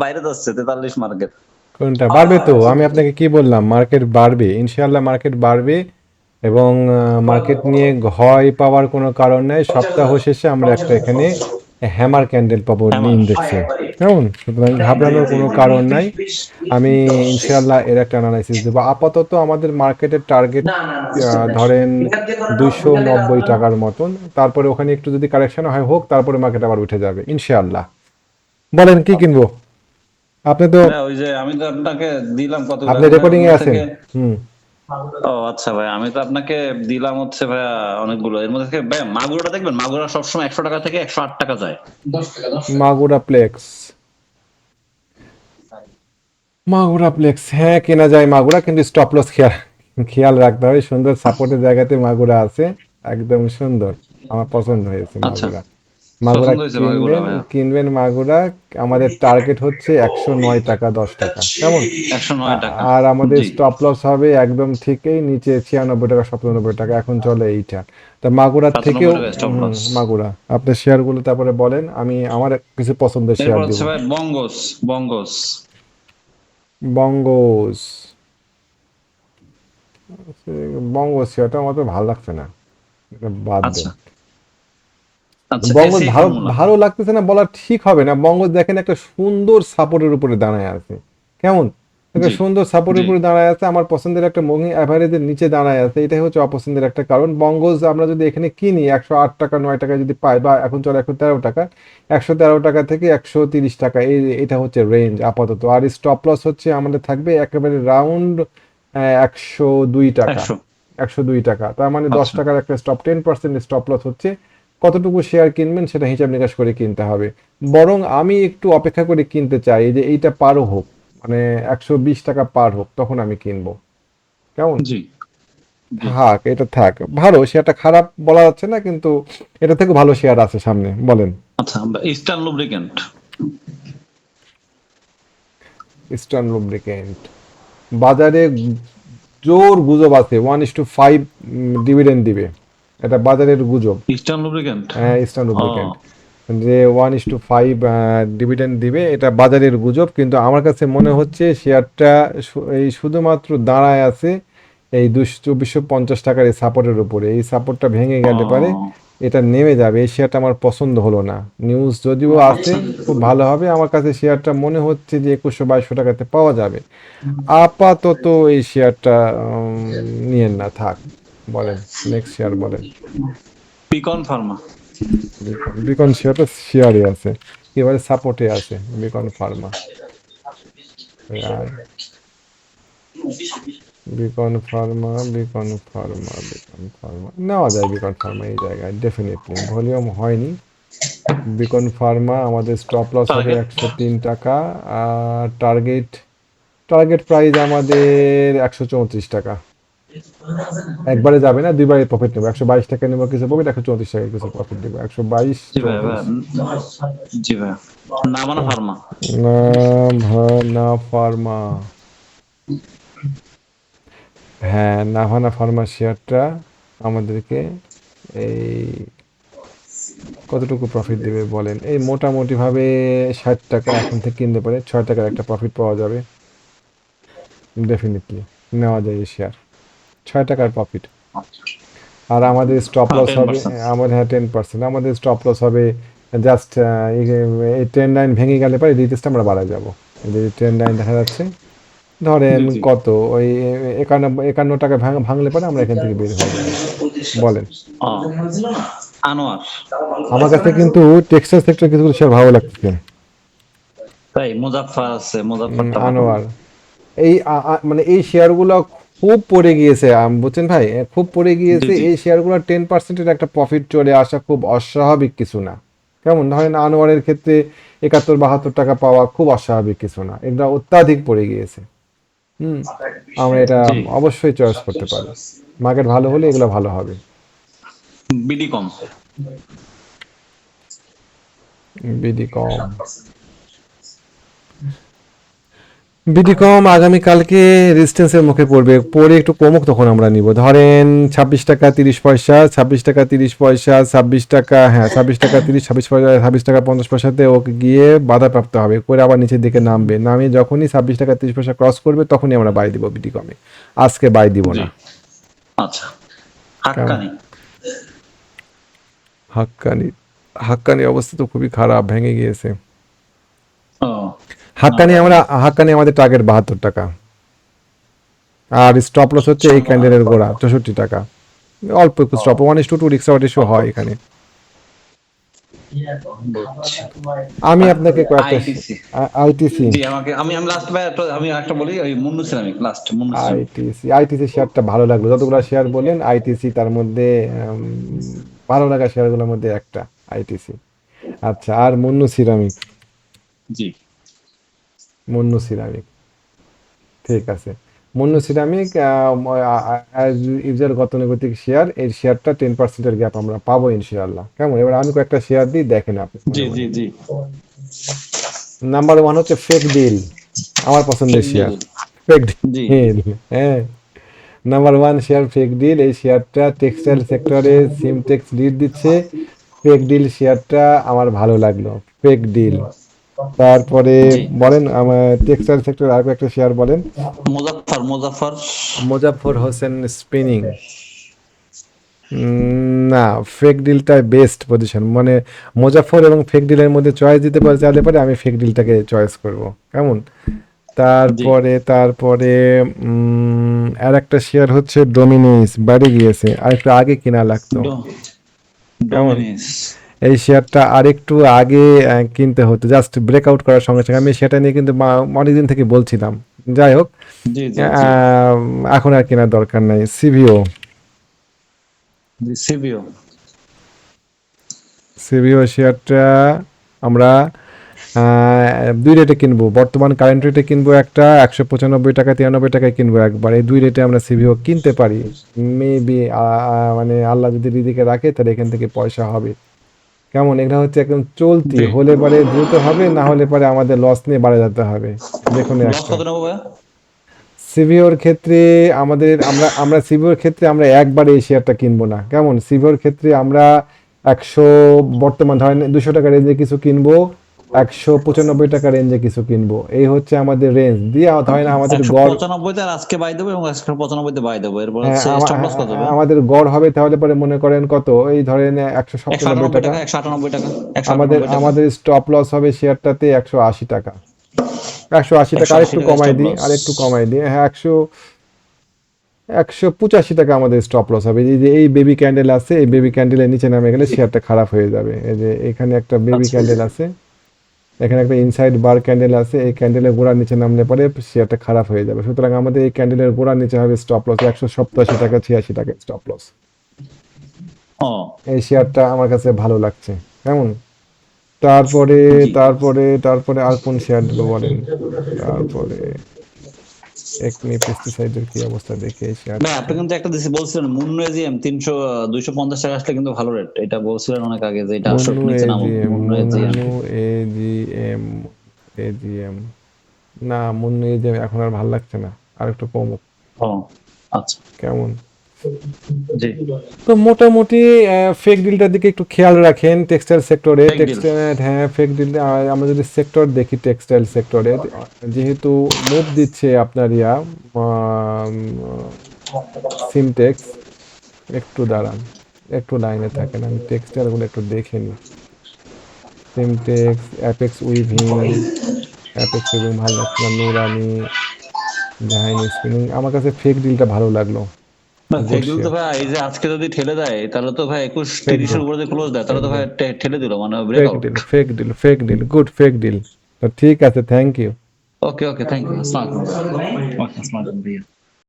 বাইরে যাচ্ছে তেতাল্লিশ মার্কেট কোনটা? বাড়বে তো আমি আপনাকে কি বললাম? মার্কেট বাড়বে ইনশাআল্লাহ মার্কেট বাড়বে এবং মার্কেট নিয়ে ভয় পাওয়ার কোনো কারণ নেই। সপ্তাহ শেষে আমরা একটা এখানে হ্যামার ক্যান্ডেল পাবো ইন্ডেক্সে কেমন? সুতরাং ঘাবড়ানোর কোনো কারণ নাই। আমি ইনশাআল্লাহ এর একটা অ্যানালাইসিস দেবো। আপাতত আমাদের মার্কেটের টার্গেট ধরেন দুশো নব্বই টাকার মতন। তারপরে ওখানে একটু যদি কারেকশন হয় হোক তারপরে মার্কেট আবার উঠে যাবে ইনশাআল্লাহ। বলেন কি কিনবো? আপনি তো হ্যাঁ, ওই যে আমি তো আপনাকে দিলাম কত আপনি রেকর্ডিং এ আছেন। হুম। ও আচ্ছা ভাই আমি তো আপনাকে দিলাম হচ্ছে ভাইয়া অনেকগুলো। এর মধ্যে থেকে ভাই মাগুরাটা দেখবেন? মাগুরা সবসময় একশো টাকা থেকে একশো আট টাকা যায়। মাগুরা প্লেক্স। মাগুরা প্লেক্স হ্যাঁ কেনা যায় মাগুরা কিন্তু স্টপ লস খেয়াল খেয়াল রাখতে হবে। সুন্দর সাপোর্টের জায়গাতে মাগুরা আছে। একদম সুন্দর। আমার পছন্দ হয়েছে আচ্ছা। মাগুরা। মাগুরা কিনবেন হ্যাঁ। কিনবেন মাগুরা। আমাদের টার্গেট হচ্ছে একশো নয় টাকা দশ টাকা। কেমন? আর আমাদের স্টপ লস হবে একদম ঠিকই নিচে ছিয়ানব্বই টাকা সপ্তানব্বই টাকা এখন চলে এইটা। তা মাগুরার 97 থেকেও। মাগুরা। আপনার শেয়ারগুলো তারপরে বলেন আমি আমার কিছু পছন্দের শেয়ার দিব। বঙ্গস বঙ্গস। বঙ্গোস। বঙ্গোস শেয়ারটা আমার তো ভালো লাগছে না। বাদ আচ্ছা। দেন আচ্ছা বঙ্গোস SC ভালো ভালো লাগতেছে না বলা ঠিক হবে না। বঙ্গোস দেখেন একটা সুন্দর সাপোর্টের উপরে দাঁড়ায় আছে। কেমন? একটা সুন্দর সাপোর্টের উপরে দাঁড়ায় আছে আমার পছন্দের একটা মুভি অ্যাভারেজের নিচে দাঁড়ায় আছে এটাই হচ্ছে অপছন্দের একটা কারণ। বঙ্গোস আমরা যদি এখানে কিনি একশো আট টাকা নয় টাকা যদি পাই বা এখন চলে একশো তেরো টাকা একশো তেরো টাকা থেকে একশো তিরিশ টাকা এই এটা হচ্ছে রেঞ্জ আপাতত। আর স্টপ লস হচ্ছে আমাদের থাকবে একেবারে রাউন্ড একশো দুই টাকা। একশো। একশো দুই টাকা। তার মানে দশ আচ্ছা। টাকার একটা stop ten percent stop loss হচ্ছে। কতটুকু শেয়ার কিনবেন সেটা হিসাব নিকাশ করে কিনতে হবে। বরং আমি একটু অপেক্ষা করে কিনতে চাই যে এইটা পারও হোক মানে একশো বিশ টাকা পার হোক তখন আমি কিনবো। কেমন? থাক এটা থাক। ভালো শেয়ারটা খারাপ বলা যাচ্ছে না কিন্তু এটা থেকে ভালো শেয়ার আছে সামনে বলেন। আচ্ছা ইস্টার্ন লুব্রিকেন্ট ইস্টার্ন লুব্রিকেন্ট বাজারে জোর গুজব আছে one is two five dividend দিবে। এটা বাজারের গুজব। ইস্টার্ন লুব্রিকেন্ট হ্যাঁ ইস্টার্ন লুব্রিকেন্ট যে one is two five dividend দিবে এটা বাজারের গুজব। কিন্তু আমার কাছে মনে হচ্ছে শেয়ারটা এই শুধুমাত্র দাঁড়ায় আছে এই দুশো চব্বিশশো পঞ্চাশ টাকার এই সাপোর্টের উপরে। এই সাপোর্টটা ভেঙে গেলে পারে এটা নেমে যাবে। এই শেয়ারটা আমার পছন্দ হলো না। নিউজ যদিও আছে খুব ভালো হবে। আমার কাছে শেয়ারটা মনে হচ্ছে যে একুশশো বাইশশো টাকাতে পাওয়া যাবে। আপাতত এই শেয়ারটা নিয়েন না থাক। বলেন নেক্সট শেয়ার বলেন। পিকন ফার্মা বিকন শেয়ারটা শেয়ারে আছে। এবারে সাপোর্টে আছে বিকন ফার্মা আর Beacon Pharma Beacon Pharma Beacon Pharma নেওয়া যায় বিকন ফার্মা এই জায়গায় ডেফিনেটলি ভলিউম হয়নি। বিকন ফার্মা আমাদের স্টপ লস হবে? একশো তিন টাকা আর টার্গেট টার্গেট প্রাইস আমাদের একশো চৌত্রিশ টাকা। একবারে যাবে না দুইবারে প্রফিট নেব। একশো বাইশ টাকা নেব কিছু প্রফিট একশো চৌত্রিশ টাকা কিছু প্রফিট নেব একশো বাইশ জি ভাই ভাই জি ভাই। নামানা ফার্মা। নাভানা ফার্মা। হ্যাঁ নাভানা ফার্মা শেয়ারটা আমাদেরকে এই কতটুকু প্রফিট দেবে বলেন? এই মোটামুটি ভাবে ষাট টাকা এখন থেকে কিনতে পারে ছয় টাকার একটা প্রফিট পাওয়া যাবে। ডেফিনেটলি নেওয়া যায় এই শেয়ার ছয় টাকার প্রফিট আর আমাদের স্টপ হ্যাঁ, লস হবে আমাদের হ্যাঁ টেন পার্সেন্ট আমাদের স্টপ লস হবে জাস্ট এই ট্রেন লাইন ভেঙে গেলে পরে রিটেস্ট আমরা বাড়ায় যাব। যে ট্রেন লাইন দেখা যাচ্ছে ধরেন। কত? ওই একানব্বই একান্ন টাকা ভাঙলে পরে আমরা এখান থেকে বের যাব বলেন। আনোয়ার। আমার কাছে কিন্তু টেক্সটাইল সেক্টর কিছু শেয়ার ভালো লাগছে তাই মুজাফফর আছে মুজাফফর আনোয়ার। এই মানে এই শেয়ারগুলো খুব পড়ে গিয়েছে বুঝছেন ভাই? খুব পড়ে গিয়েছে। এই শেয়ারগুলো টেন পার্সেন্টের একটা প্রফিট চলে আসা খুব অস্বাভাবিক কিছু না। কেমন? ধরেন আনোয়ারের ক্ষেত্রে একাত্তর বাহাত্তর টাকা পাওয়া খুব অস্বাভাবিক কিছু না। এটা অত্যাধিক পড়ে গিয়েছে। হুম আমরা এটা অবশ্যই চয়েস করতে পারি। মার্কেট ভালো হলে এগুলো ভালো হবে। BD com. BD com. BDCOM আগামীকালকে রেজিস্ট্যান্সের মুখে পড়বে। পড়ে একটু কমুক তখন আমরা নিব। ধরেন ছাব্বিশ টাকা তিরিশ পয়সা ছাব্বিশ টাকা তিরিশ পয়সা ছাব্বিশ টাকা হ্যাঁ ছাব্বিশ টাকা তিরিশ ছাব্বিশ পয়সা ছাব্বিশ টাকা পঞ্চাশ পয়সাতে ওকে গিয়ে বাধা বাধাপ্রাপ্ত হবে। করে আবার নিচের দিকে নামবে। নামে যখনই ছাব্বিশ টাকা তিরিশ পয়সা ক্রস করবে তখনই আমরা বাই দিব বিডিকমে। আজকে বাই দিব না। আচ্ছা। হাক্কানি। হাক্কানি। অবস্থা তো খুবই খারাপ ভেঙে গিয়েছে। হাক্কানি আমরা হাক্কানি আমাদের টার্গেট বাহাত্তর টাকা। আর স্টপ লস হচ্ছে এই ক্যান্ডেলের গোড়া চৌষট্টি টাকা। অল্প একটু stop one is two two rickshaw issue হয় এখানে। আমি আপনাকে কয়েকটা আইটিসি আমি আমি লাস্ট আমি একটা বলি ওই Munnu Ceramic last Munnu ITC ITC শেয়ারটা ভালো লাগল। যতগুলো শেয়ার বলেন আইটিসি তার মধ্যে ভালো লাগা শেয়ারগুলোর মধ্যে একটা আইটিসি আচ্ছা আর মুন্নু সিরামিক জি। মুন্নু সিরামিক ঠিক আছে। মুন্নু সিরামিক ইউজার গতানুগতিক শেয়ার এই শেয়ারটা টেন পার্সেন্টের গ্যাপ আমরা পাবো ইনশাআল্লাহ। কেমন? এবার আমি কয়েকটা শেয়ার দিই দেখেন আপনি। জি জি জি। নাম্বার ওয়ান হচ্ছে ফেক ডিল আমার পছন্দের শেয়ার। ফেক ডিল হ্যাঁ। Number one share fake deal এই শেয়ারটা টেক্সটাইল সেক্টরে সিমটেক্স লিড দিচ্ছে। ফেক ডিল শেয়ারটা আমার ভালো লাগল। ফেক ডিল তারপরে বলেন আমার টেক্সটাইল সেক্টর আর একটা শেয়ার বলেন। মুজাফফর মুজাফফর। মোজাফর হোসেন স্পিনিং না ফেক ডিলটা বেস্ট পজিশন মানে মোজাফর এবং ফেক ডিলের মধ্যে চয়েস দিতে পারে চাইলে পারে আমি ফেক ডিলটাকে চয়েস করব। কেমন? তারপরে তারপরে আর একটা শেয়ার হচ্ছে ডোমিনিস বাড়ি গিয়েছে। আর একটু আগে কেনা লাগতো। ডোমিনিস এই শেয়ারটা আরেকটু আগে কিনতে হতো। জাস্ট ব্রেকআউট করার সঙ্গে সঙ্গে আমি সেটা নিয়ে কিন্তু অনেকদিন থেকে বলছিলাম। যাই হোক এখন আর কেনার দরকার নাই। সিভিও জি সিবিও সিভিও শেয়ারটা আমরা দুই রেটে কিনবো। বর্তমান কারেন্ট রেটে কিনবো একটা একশো পঁচানব্বই টাকা তিরানব্বই টাকায় কিনবো একবার। এই দুই রেটে আমরা সিভিও কিনতে পারি। মেবি মানে আল্লাহ যদি দিদিকে রাখে তাহলে এখান থেকে পয়সা হবে। কেমন? এটা হচ্ছে একদম চলতি হলে পরে দ্রুত হবে না হলে পরে আমাদের লস নিয়ে বাড়ে যেতে হবে। দেখুন সিভিওর ক্ষেত্রে আমাদের আমরা আমরা সিভিওর ক্ষেত্রে আমরা একবারে এই শেয়ারটা কিনবো না। কেমন? সিভিওর ক্ষেত্রে আমরা একশো বর্তমান ধরেন দুশো টাকা রেঞ্জে কিছু কিনবো একশো পঁচানব্বই টাকা রেঞ্জে কিছু কিনবো। এই হচ্ছে আমাদের রেঞ্জ দিয়ে ধরেন আমাদের একশো গড় পঁচানব্বইতে আজকে বাই দেবো এবং পঁচানব্বইতে বাই দেবো। এরপর হ্যাঁ, আমাদের গড় হবে তাহলে পরে মনে করেন কত? এই ধরেন একশো সাতানব্বই টাকা। একশো আটানব্বই টাকা আমাদের আমাদের স্টপ লস হবে শেয়ারটাতে একশো আশি টাকা। একশো আশি টাকা 180 আরেকটু কমাই দিই। আরেকটু কমাই দিই। হ্যাঁ একশো একশো পঁচাশি টাকা আমাদের স্টপ লস হবে। এই যে এই বেবি ক্যান্ডেল আছে এই বেবি ক্যান্ডেলের নিচে নামে গেলে শেয়ারটা খারাপ হয়ে যাবে। এই যে এখানে একটা বেবি আচ্ছা। ক্যান্ডেল আছে। এখানে একটা ইনসাইড বার ক্যান্ডেল আছে এই ক্যান্ডেলের গোড়ার নিচে নামলে পরে শেয়ারটা খারাপ হয়ে যাবে। সুতরাং আমাদের এই ক্যান্ডেলের গোড়ার নিচে হবে স্টপ লস একশো সপ্তাশি টাকা ছিয়াশি টাকা স্টপ লস এই শেয়ারটা আমার কাছে ভালো লাগছে কেমন? তারপরে তারপরে তারপরে আর কোন শেয়ার দিল বলেন? তারপরে একনি পেস্টিসাইডের কি অবস্থা দেখে এসে ভাই আপনি কিন্তু একটা দিছি বলছিলেন তিনশো দুইশো পঞ্চাশ টাকা আসলে কিন্তু ভালো রেট এটা বলছিলেন অনেক আগে যে এটা আসলে নিচে নামো মুনরেজিয়াম। AGM AGM. না মুনরেজিয়াম এখন আর ভালো লাগছে না। আর একটু কম ও আচ্ছা। কেমন? জি। তো মোটামুটি ফেক ডিলটার দিকে একটু খেয়াল রাখেন টেক্সটাইল সেক্টরে টেক্সটাইল হ্যাঁ ফেক ডিল আমরা যদি সেক্টর দেখি টেক্সটাইল সেক্টরে যেহেতু মুভ দিচ্ছে আপনার ইয়া সিমটেক্স একটু দাঁড়ান একটু লাইনে থাকেন আমি টেক্সটাইলগুলো একটু দেখে নিই। Simtex Apex weaving Apex weaving ভালো লাগছে না নুরানি জাহাইনি স্পিনিং আমার কাছে ফেক ডিলটা ভালো লাগল। তো ভাই এই যে আজকে যদি ঠেলে দেয় তাহলে তো ভাই একুশ তিরিশের উপরে যদি ক্লোজ দেয় তাহলে তো ভাই ঠেলে দিল মানে FEKDIL FEKDIL FEKDIL good FEKDIL ঠিক আছে thank you okay okay thank you আসসালামু আলাইকুম। ওকে আসসালামু আলাইকুম ভাইয়া।